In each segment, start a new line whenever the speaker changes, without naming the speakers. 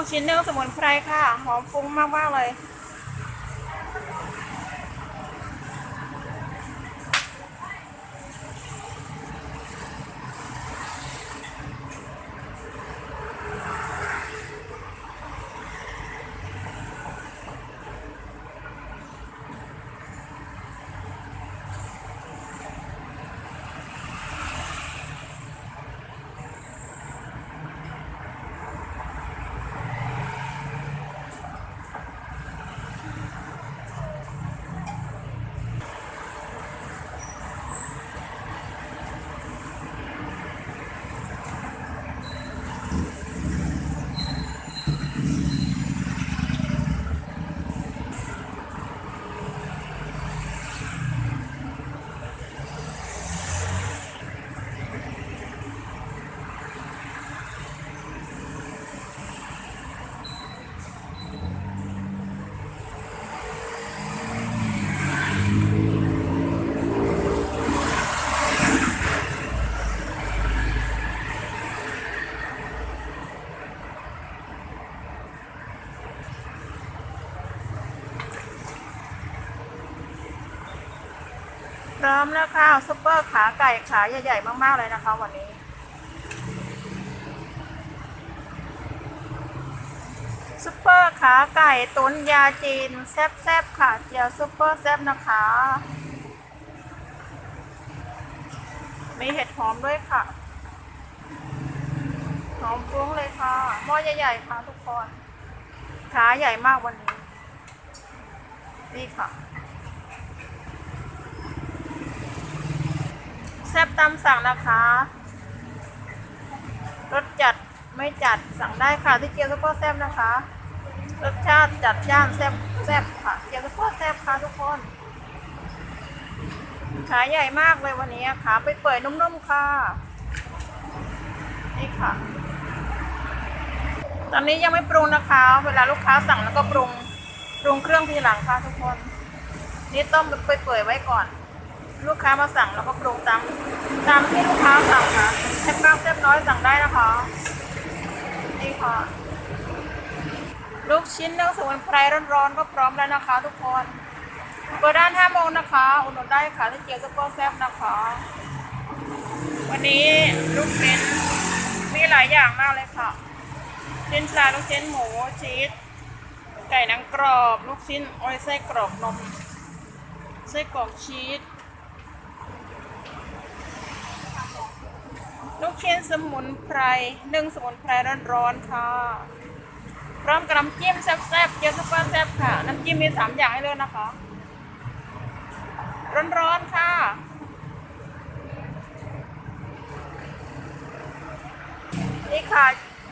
ลูกชิ้นเนื้อสมุนไพรค่ะ หอมฟุ้งมากมากๆเลย พร้อมแล้วค่ะซุปเปอร์ขาไก่ขาใหญ่ ๆ มาก ๆ เลยนะคะวันนี้ซุปเปอร์ขาไก่ตุ๋นยาจีน แซ่บๆค่ะเจียวซุปเปอร์แซ่บนะคะ มีเห็ดหอมด้วยค่ะ หอมฟุ้งเลยค่ะ หม้อใหญ่ๆค่ะทุกคน ขาใหญ่มากวันนี้ นี่ค่ะ ซ่บตามสั่งนะคะรสจัดไม่จัดสั่งได้ค่ะที่เกียวซุปเปอร์แซ่บนะคะ รสชาติจัดจ้านแซ่บแซ่บค่ะเกียวซุปเปอร์แซ่บค่ะทุกคนขาใหญ่มากเลยวันนี้ขาไปเปื่อยนุ่มๆค่ะ นี่ค่ะ ตอนนี้ยังไม่ปรุงนะคะ เวลาลูกค้าสั่งแล้วก็ปรุงปรุงเครื่องทีหลังค่ะทุกคน นี่ต้มไปเปื่อยไว้ก่อน ลูกค้ามาสั่งแล้วก็ปรุงตามตามที่ลูกค้าสั่งค่ะแซ่บมากแซ่บน้อยสั่งได้นะคะนี่ค่ะลูกชิ้นเนื้อสมุนไพรร้อนๆก็พร้อมแล้วนะคะ ทุกคนเปิดด้าน5โมงนะคะ อุดหนุนได้ค่ะที่เจียวซุปเปอร์แซ่บนะคะ วันนี้ลูกชิ้นมีหลายอย่างมากเลยค่ะชิ้นปลาลูกชิ้นหมูชีสไก่นังกรอบ ลูกชิ้นอ้อยไส้กรอกนมไส้กรอกชีส ลูกชิ้นสมุนไพรนึ่งสมุนไพรร้อนๆค่ะ พร้อมกับน้ำจิ้มแซ่บๆเจียวซุปเปอร์แซ่บค่ะ น้ำจิ้มมีสามอย่างให้เลือกนะคะ ร้อนๆค่ะนี่ค่ะ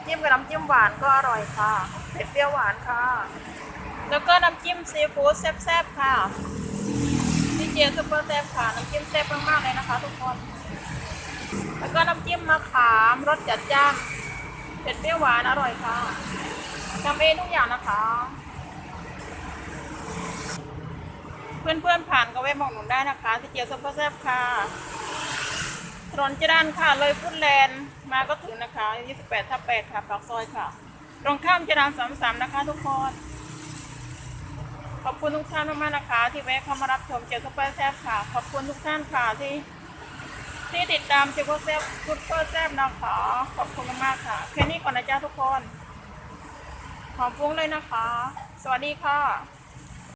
จิ้มกับน้ำจิ้มหวานก็อร่อยค่ะเผ็ดเปรี้ยวหวานค่ะ แล้วก็น้ำจิ้มซีฟู้ดแซ่บๆค่ะนี่เจียวซุปเปอร์แซ่บค่ะ น้ำจิ้มแซ่บมากๆเลยนะคะ ทุกคน แล้วก็น้ำจิ้มมะขามรสจัดจ้านเผ็ดเปรี้ยวหวานอร่อยค่ะทำเองทุกอย่างนะคะ เพื่อนๆผ่านก็แวะมองหนุนได้นะคะที่เจียวซุปเปอร์แซ่บค่ะถนนจรันค่ะ เลยพุทธแลนด์มาก็ถึงนะคะ 28ทับ8ค่ะปากซอยค่ะ ตรงข้ามจรัน33 นะคะทุกคน ขอบคุณทุกท่านมากๆนะคะ ที่แวะเข้ามารับชมเจียวซุปเปอร์แซ่บค่ะ ขอบคุณทุกท่านค่ะที่ ที่ติดตามเจียวแซ่บซุปเฟอร์แซ่บนะคะ ขอบคุณมากๆค่ะ แค่นี้ก่อนนะจ๊ะทุกคน หอมฟุ้งเลยนะคะ สวัสดีค่ะ